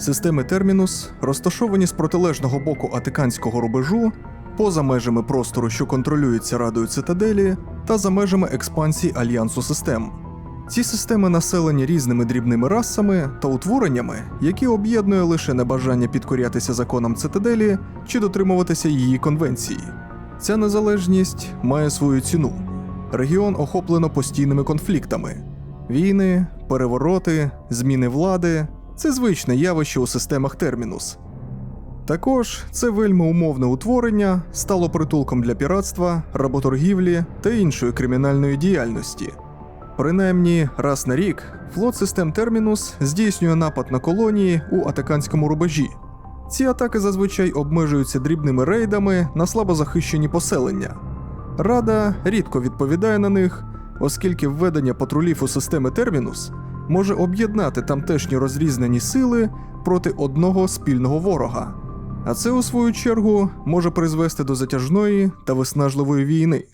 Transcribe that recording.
Системи Термінус розташовані з протилежного боку Атиканського рубежу, поза межами простору, що контролюється Радою Цитаделі, та за межами експансії Альянсу систем. Ці системи населені різними дрібними расами та утвореннями, які об'єднує лише небажання підкорятися законам цитаделі чи дотримуватися її конвенції. Ця незалежність має свою ціну. Регіон охоплено постійними конфліктами: війни, перевороти, зміни влади це звичне явище у системах термінус. Також це вельми умовне утворення стало притулком для піратства, работоргівлі та іншої кримінальної діяльності. Принаймні раз на рік флот систем Термінус здійснює напад на колонії у атаканському рубежі. Ці атаки зазвичай обмежуються дрібними рейдами на слабозахищені поселення. Рада рідко відповідає на них, оскільки введення патрулів у системи Термінус може об'єднати тамтешні розрізнені сили проти одного спільного ворога. А це, у свою чергу, може призвести до затяжної та виснажливої війни.